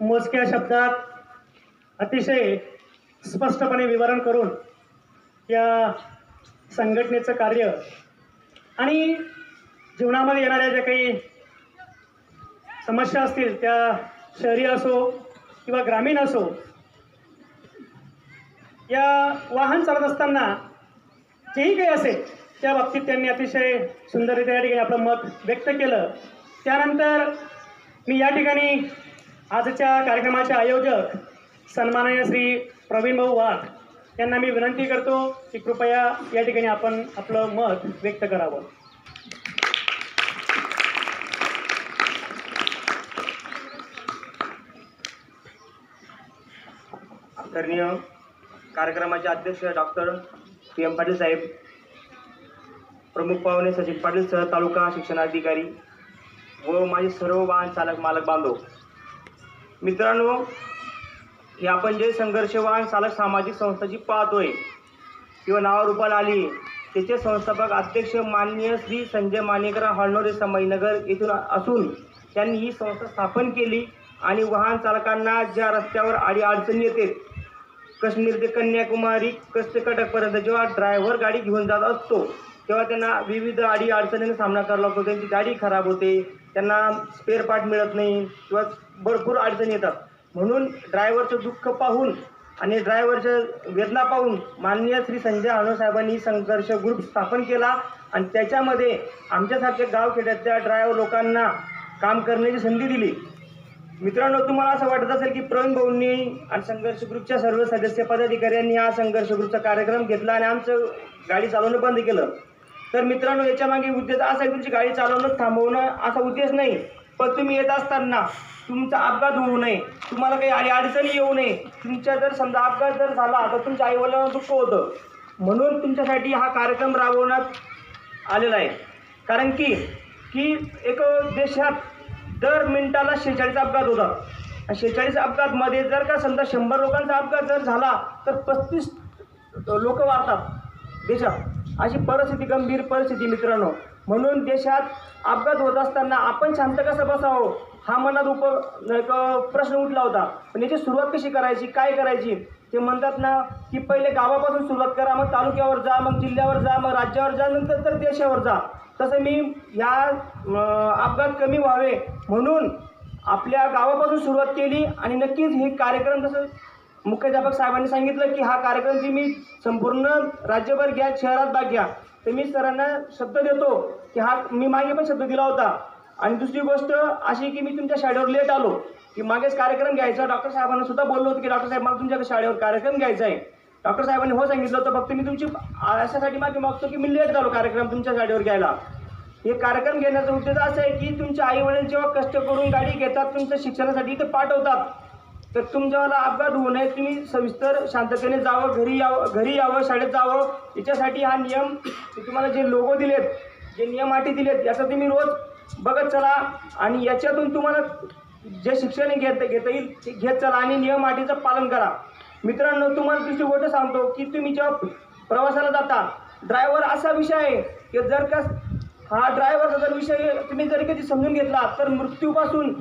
मोजक्या शब्दात अतिशय स्पष्टपणे विवरण करून या संघटनेचं कार्य आणि जीवनामध्ये येणाऱ्या ज्या काही समस्या असतील त्या शहरी असो किंवा ग्रामीण असो या वाहन चालत असताना जेही काही असेल त्या बाबतीत त्यांनी अतिशय सुंदररित्या या ठिकाणी आपलं मत व्यक्त केलं. त्यानंतर मी या ठिकाणी आजच्या कार्यक्रमाचे आयोजक सन्माननीय श्री प्रवीण भाऊ वाघ यांना मी विनंती करतो की कृपया या ठिकाणी आपण आपलं मत व्यक्त करावं. आदरणीय कार्यक्रमाचे अध्यक्ष डॉक्टर पी एम पाटील साहेब प्रमुख पाहुणे सचिन पाटील सह तालुका शिक्षणाधिकारी व माझे सर्व वाहन चालक मालक बांधव मित्रांनो हे आपण जे संघर्ष वाहन चालक सामाजिक संस्था जी पाहतोय किंवा नावारूपाला आली त्याचे संस्थापक अध्यक्ष माननीय श्री संजय मानेकर हळनोरे संभाजीनगर येथून असून त्यांनी ही संस्था स्थापन केली आणि वाहन चालकांना ज्या रस्त्यावर आडी अडचणी येते काश्मीर ते कन्याकुमारी कष्ट कटकपर्यंत जेव्हा ड्रायव्हर गाडी घेऊन जात असतो तेव्हा त्यांना विविध आडी अडचणींना सामना करावा लागतो त्यांची गाडी खराब होते त्यांना स्पेअर पार्ट मिळत नाही किंवा भरपूर अडचणी येतात. म्हणून ड्रायव्हरचं दुःख पाहून आणि ड्रायव्हरच्या वेदना पाहून माननीय श्री संजय आनंद साहेबांनी संघर्ष ग्रुप स्थापन केला आणि त्याच्यामध्ये आमच्यासारख्या गावखेड्यातल्या ड्रायव्हर लोकांना काम करण्याची संधी दिली. मित्रांनो तुम्हाला असं वाटत असेल की प्रवीण भाऊंनी आणि संघर्ष ग्रुपच्या सर्व सदस्य पदाधिकाऱ्यांनी हा संघर्ष ग्रुपचा कार्यक्रम घेतला आणि आमचं गाडी चालवणं बंद केलं. तर मित्रांनो याच्या मागे उद्देश असा आहे तुमची गाडी चालवणं थांबवणं असा उद्देश नाही. पण तुम्ही येत असताना तुमचा अपघात होऊ नये. तुम्हाला काही अडचणी येऊ नये. तुमच्या जर समजा अपघात जर झाला तर तुमच्या आईवडिलांना दुःख होतं. म्हणून तुमच्यासाठी हा कार्यक्रम राबवण्यात आलेला आहे. कारण की की एक देशात दर मिनिटाला शेहेचाळीस अपघात होतात. आणि शेहेचाळीस अपघातमध्ये जर का समजा शंभर लोकांचा अपघात जर झाला तर पस्तीस लोक वारतात देशात. अशी परिस्थिती गंभीर परिस्थिती मित्रांनो. म्हणून देशात अपघात होत असताना आपण शांत कसं बसावं? हा मनात उप एक प्रश्न उठला होता. पण याची सुरुवात कशी करायची काय करायची? ते म्हणतात ना की पहिले गावापासून सुरुवात करा मग तालुक्यावर जा मग जिल्ह्यावर जा मग राज्यावर जा नंतर तर देशावर जा. तसं मी ह्या अपघात कमी व्हावे म्हणून आपल्या गावापासून सुरुवात केली आणि नक्कीच हे कार्यक्रम तसं मुख्याध्यापक साहेबांनी सांगितलं की हा कार्यक्रम तुम्ही मी संपूर्ण राज्यभर घ्या शहरात भाग घ्या तर मी सरांना शब्द देतो की हा मी मागे पण शब्द दिला होता. आणि दुसरी गोष्ट अशी की मी तुमच्या शाळेवर लेट आलो की मागेच कार्यक्रम घ्यायचा. डॉक्टर साहेबांना सुद्धा बोललो होतो की डॉक्टर साहेब मला तुमच्या शाळेवर कार्यक्रम घ्यायचा आहे. डॉक्टर साहेबांनी हो सांगितलं होतं. फक्त मी तुमची अशासाठी मागे मागतो की मी लेट झालो कार्यक्रम तुमच्या शाळेवर घ्यायला. हे कार्यक्रम घेण्याचा उद्देश असा आहे की तुमचे आई वडील जेव्हा कष्ट करून गाडी घेतात तुमच्या शिक्षणासाठी इथं पाठवतात. तर तुमच्यावाला अपघात होऊ नये तुम्ही सविस्तर शांततेने जावं घरी यावं घरी यावं शाळेत जावं. याच्यासाठी हा नियम तुम्हाला जे लोगो दिलेत जे नियम अटी दिलेत याचा तुम्ही रोज बघत चला. आणि याच्यातून तुम्हाला जे शिक्षण घेत घेता येईल ते घेत चला आणि नियम अटीचं पालन करा. मित्रांनो तुम्हाला दुसरी गोष्ट सांगतो की तुम्ही जेव्हा प्रवासाला जाता ड्रायव्हर असा विषय आहे की जर का हा ड्रायव्हरचा जर विषय तुम्ही जर कधी समजून घेतला तर मृत्यूपासून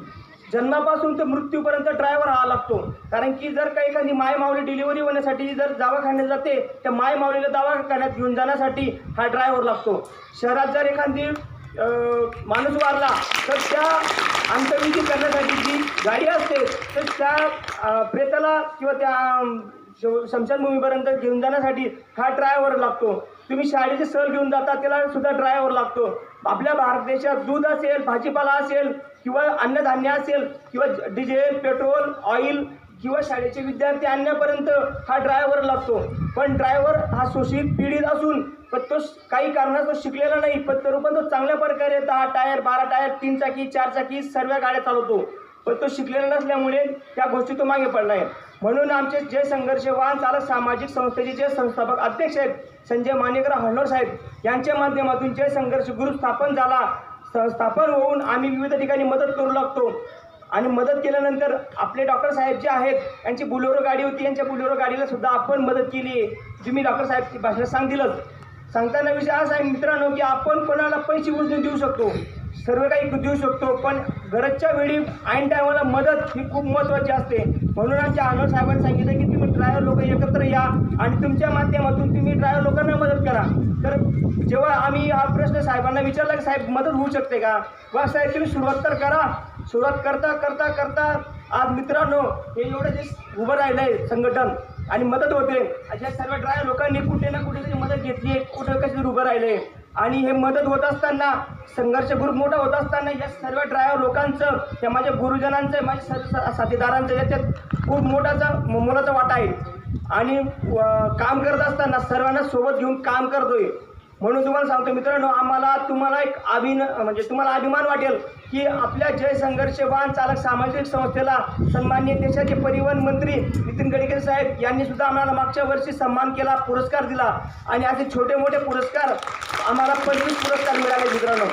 जन्मापासून ते मृत्यूपर्यंत ड्रायव्हर हा लागतो. कारण की जर का एखादी मायमावली डिलिव्हरी होण्यासाठी जर दवाखान्यात जाते त्या मायमावलीला दवाखान्यात घेऊन जाण्यासाठी हा ड्रायव्हर लागतो. शहरात जर एखादी माणूस वारला तर त्या अंत्यविधी करण्यासाठी जी गाडी असते तर त्या प्रेताला किंवा त्या शमशानभूमीपर्यंत घेऊन जाण्यासाठी हा ड्रायव्हर लागतो. तुम्ही शाळेचे सहल घेऊन जाता त्याला सुद्धा ड्रायव्हर लागतो. आपल्या भारत देशात दूध असेल भाजीपाला असेल किंवा अन्नधान्य असेल किंवा डिझेल पेट्रोल ऑइल किंवा शाळेचे विद्यार्थी आणण्यापर्यंत हा ड्रायव्हर लागतो. पण ड्रायव्हर हा शोषित पीडित असून पण तो काही काही कारणास्तव शिकलेला नाही. पण तरी पण तो चांगल्या प्रकारे दहा टायर बारा टायर तीन चाकी चार चाकी सर्व गाड्या चालवतो. पण तो शिकलेला नसल्यामुळे त्या गोष्टी तो मागे पडला आहे म्हणून आमचे जे संघर्ष वाहन चालक सामाजिक संस्थेचे जे संस्थापक अध्यक्ष आहेत संजय मानेकर हन्नोर साहेब यांच्या माध्यमातून जे संघर्ष ग्रुप स्थापन झाला संस्थापन स्थापन होऊन आम्ही विविध ठिकाणी मदत करू लागतो. आणि मदत केल्यानंतर आपले डॉक्टर साहेब जे आहेत यांची बुलेरो गाडी होती यांच्या बुलेरो गाडीला सुद्धा आपण मदत केली. आहे मी डॉक्टर साहेब भाषणात सांगतीलच. सांगताना विषय असा आहे मित्रांनो की आपण कोणाला पैसे उचलून देऊ शकतो. सर्व काही देऊ शकतो पण गरजच्या वेळी ऐन टायमाला मदत ही खूप महत्त्वाची असते. म्हणून आमच्या आनंद साहेबांनी सांगितलं की तुम्ही ड्रायव्हर लोक एकत्र या आणि तुमच्या माध्यमातून तुम्ही ड्रायव्हर लोकांना मदत करा. तर जेव्हा आम्ही हा प्रश्न साहेबांना विचारला की साहेब मदत होऊ शकते का? वा साहेब तुम्ही सुरुवात तर करा. सुरुवात करता करता करता आज मित्रांनो हे एवढं जे उभं राहिलं आहे संघटन आणि मदत होते अशा सर्व ड्रायव्हर लोकांनी कुठे ना कुठे तरी मदत घेतली आहे कुठं कशी उभं राहिले आणि हे मदत होत असताना संघर्ष ग्रुप मोठा होत असताना या सर्व ड्रायव्हर लोकांचं या माझ्या गुरुजनांचं माझ्या सर्व साथीदारांचं याच्यात खूप मोठाचा मोलाचा वाटा आहे. आणि व- काम करत असताना सर्वांना सोबत घेऊन काम करतोय. म्हणून तुम्हाला सांगतो मित्रांनो आम्हाला तुम्हाला एक अभिन म्हणजे तुम्हाला अभिमान वाटेल की आपल्या जय संघर्ष वाहन चालक सामाजिक संस्थेला सन्माननीय देशाचे परिवहन मंत्री नितीन गडकरी साहेब यांनी सुद्धा आम्हाला मागच्या वर्षी सन्मान केला पुरस्कार दिला. आणि असे छोटे मोठे पुरस्कार आम्हाला पंचवीस पुरस्कार मिळाले मित्रांनो.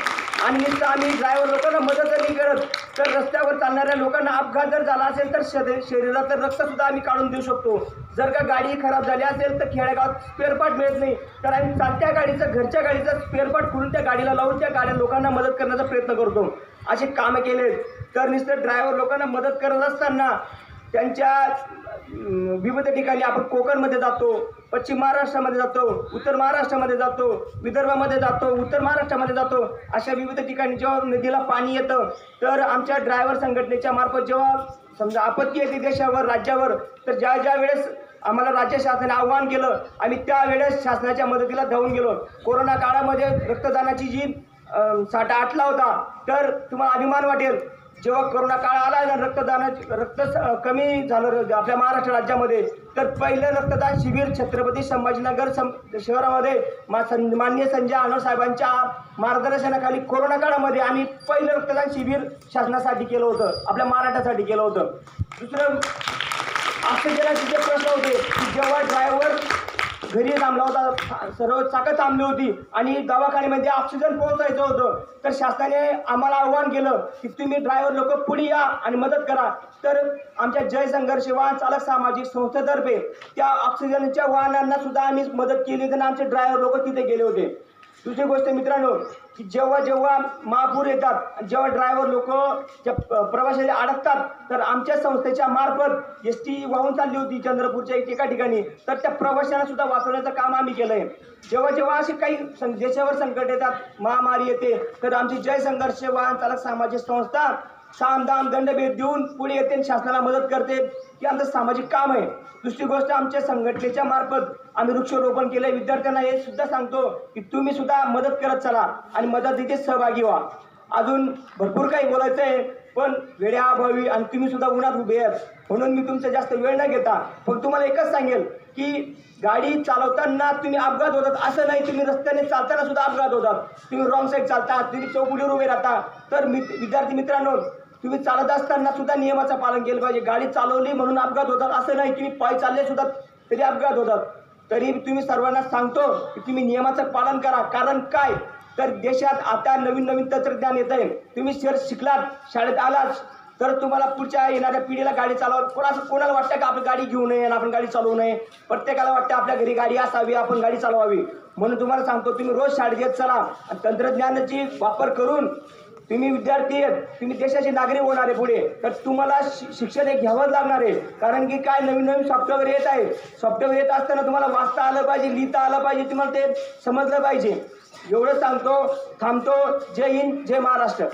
आणि नुसतं आम्ही ड्रायव्हर लोकांना मदत जर नाही करत तर रस्त्यावर चालणाऱ्या लोकांना अपघात जर झाला असेल तर शरीर शरीराचं रक्त सुद्धा आम्ही काढून देऊ शकतो. जर का गाडी खराब झाली असेल तर खेडेगावात स्पेअरपार्ट मिळत नाही. तर आम्ही चालत्या गाडीचं घरच्या गाडीचं स्पेअरपार्ट खुलून त्या गाडीला लावून त्या गाड्या लोकांना मदत करण्याचा प्रयत्न करतो. असे कामं केले तर नुसतं ड्रायव्हर लोकांना मदत करत असताना त्यांच्या विविध ठिकाणी आपण कोकणमध्ये जातो पश्चिम महाराष्ट्रामध्ये जातो उत्तर महाराष्ट्रामध्ये जातो विदर्भामध्ये जातो उत्तर महाराष्ट्रामध्ये जातो अशा विविध ठिकाणी जेव्हा नदीला पाणी येतं तर आमच्या ड्रायव्हर संघटनेच्या मार्फत जेव्हा समजा आपत्ती येते देशावर राज्यावर तर ज्या ज्या वेळेस आम्हाला राज्य शासनाने आव्हान केलं आम्ही त्यावेळेस शासनाच्या मदतीला धावून गेलो. कोरोना काळामध्ये रक्तदानाची जी साठा आटला होता तर तुम्हाला अभिमान वाटेल जेव्हा कोरोना काळ आला ना रक्तदानाची रक्त कमी झालं आपल्या महाराष्ट्र राज्यामध्ये तर पहिलं रक्तदान शिबिर छत्रपती संभाजीनगर सं शहरामध्ये. मा सं माननीय संजय आनंद साहेबांच्या मार्गदर्शनाखाली कोरोना काळामध्ये आम्ही पहिलं रक्तदान शिबिर शासनासाठी केलं होतं आपल्या महाराष्ट्रासाठी केलं होतं. दुसरं ऑक्सिजनाचे जे प्रश्न होते की जेव्हा ड्रायव्हर घरी थांबला होता सर्व चाकं थांबली होती आणि दवाखान्यामध्ये ऑक्सिजन पोहोचायचं होतं. तर शासनाने आम्हाला आव्हान केलं की तुम्ही ड्रायव्हर लोक पुढे या आणि मदत करा. तर आमच्या जय संघर्ष वाहन चालक सामाजिक संस्थेतर्फे त्या ऑक्सिजनच्या वाहनांना सुद्धा आम्ही मदत केली तर आमचे ड्रायव्हर लोक तिथे गेले होते. दुसरी गोष्ट मित्रांनो की जेव्हा जेव्हा महापूर येतात जेव्हा ड्रायव्हर लोक त्या प्रवाशाला अडकतात तर आमच्या संस्थेच्या मार्फत एस टी वाहून चालली होती चंद्रपूरच्या एक एका ठिकाणी. तर त्या प्रवाशांना सुद्धा वाचवण्याचं काम आम्ही केलंय. जेव्हा जेव्हा असे काही सं- देशावर संकट येतात महामारी येते तर आमची जय संघर्ष वाहन चालक सामाजिक संस्था साम दाम दंडभेद देऊन पुढे येते शासनाला मदत करते हे आमचं सामाजिक काम आहे. दुसरी गोष्ट आमच्या संघटनेच्या मार्फत आम्ही वृक्षारोपण केलंय. विद्यार्थ्यांना हे सुद्धा सांगतो की तुम्ही सुद्धा मदत करत चला आणि मदतीचे सहभागी व्हा. अजून भरपूर काही बोलायचं आहे पण वेळेअभावी आणि तुम्ही सुद्धा उन्हात उभे आहात म्हणून मी तुमचा जास्त वेळ न घेता फक्त तुम्हाला एकच सांगेल की गाडी चालवताना तुम्ही अपघात होतात असं नाही तुम्ही रस्त्याने चालताना सुद्धा अपघात होतात. तुम्ही रॉंग साईड चालता तुम्ही चौकुलीवर उभे राहता. तर मित विद्यार्थी मित्रांनो तुम्ही चालत असताना सुद्धा नियमाचं पालन केलं पाहिजे. गाडी चालवली म्हणून अपघात होतात असं नाही तुम्ही पाय चालले सुद्धा तरी अपघात होतात. तरी तुम्ही सर्वांना सांगतो की तुम्ही नियमाचं पालन करा. कारण काय? तर देशात आता नवीन नवीन तंत्रज्ञान येत आहे तुम्ही सर शिकलात शाळेत आलात तर तुम्हाला पुढच्या येणाऱ्या पिढीला गाडी चालव असं कोणाला वाटतं का आपण गाडी घेऊ नये आणि आपण गाडी चालवू नये? प्रत्येकाला वाटतं आपल्या घरी गाडी असावी आपण गाडी चालवावी. म्हणून तुम्हाला सांगतो तुम्ही रोज शाळेत येत चला आणि तंत्रज्ञानाची वापर करून तुम्ही विद्यार्थी आहेत तुम्ही देशाचे नागरिक होणार आहे पुढे. तर तुम्हाला शि- शिक्षण हे घ्यावंच लागणार आहे. कारण की काय नवीन नवीन सॉफ्टवेअर येत आहे सॉफ्टवेअर येत असताना तुम्हाला वाचता आलं पाहिजे लिहिता आलं पाहिजे तुम्हाला ते समजलं पाहिजे. एवढं सांगतो थांबतो. जय हिंद जय महाराष्ट्र.